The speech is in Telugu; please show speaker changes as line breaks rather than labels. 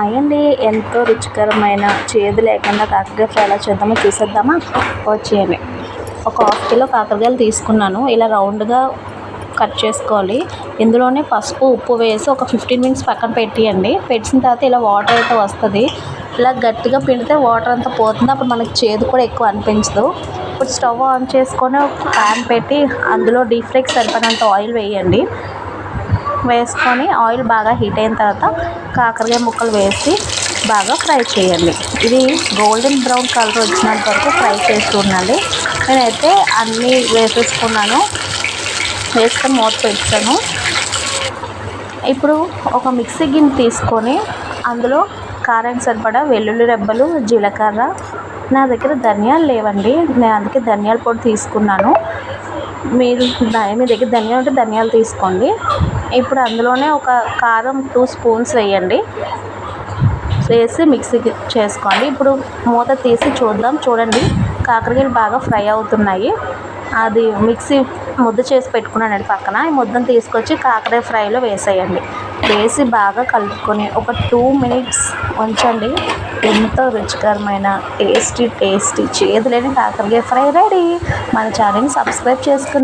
అయ్యండి ఎంతో రుచికరమైన చేదు లేకుండా కాకరకాయ ఫ్రై ఎలా చేద్దామో చూసేద్దామా? వచ్చేయండి ఒక హాఫ్ కిలో కాకరకాయలు తీసుకున్నాను. ఇలా రౌండ్గా కట్ చేసుకోవాలి. ఇందులోనే పసుపు ఉప్పు వేసి ఒక ఫిఫ్టీన్ మినిట్స్ పక్కన పెట్టియండి. పెట్టిన తర్వాత ఇలా వాటర్ అయితే వస్తుంది. ఇలా గట్టిగా పిండితే వాటర్ అంతా పోతుంది. అప్పుడు మనకి చేదు కూడా ఎక్కువ అనిపించదు. ఇప్పుడు స్టవ్ ఆన్ చేసుకొని ఒక ప్యాన్ పెట్టి అందులో డీప్ ఫ్రైకి సరిపడినంత ఆయిల్ వేయండి. వేసుకొని ఆయిల్ బాగా హీట్ అయిన తర్వాత కాకరకాయ ముక్కలు వేసి బాగా ఫ్రై చేయండి. ఇది గోల్డెన్ బ్రౌన్ కలర్ వచ్చినంత వరకు ఫ్రై చేస్తూ ఉండాలి నేనైతే అన్నీ వేసేసుకున్నాను. వేసుకొని మూత పెట్టాను. ఇప్పుడు ఒక మిక్సీ గిన్నె తీసుకొని అందులో కారం సరిపడా వెల్లుల్లి రెబ్బలు జీలకర్ర నా దగ్గర ధనియాలు లేవండి. నేను అందుకే ధనియాల పొడి తీసుకున్నాను. మీరు మీ దగ్గర ధనియాలు ఉంటే ధనియాలు తీసుకోండి. ఇప్పుడు అందులోనే ఒక కారం టూ స్పూన్స్ వేయండి. వేసి మిక్సీ చేసుకోండి. ఇప్పుడు మూత తీసి చూద్దాం. చూడండి కాకరకాయలు బాగా ఫ్రై అవుతున్నాయి. అది మిక్సీ ముద్ద చేసి పెట్టుకున్నానండి పక్కన. ఈ ముద్దను తీసుకొచ్చి కాకరకాయ ఫ్రైలో వేసేయండి. వేసి బాగా కలుపుకొని ఒక టూ మినిట్స్ ఉంచండి. ఎంతో రుచికరమైన టేస్టీ టేస్టీ చేదు లేని కాకరకాయ ఫ్రై రెడీ. మన ఛానల్ని సబ్స్క్రైబ్ చేసుకుని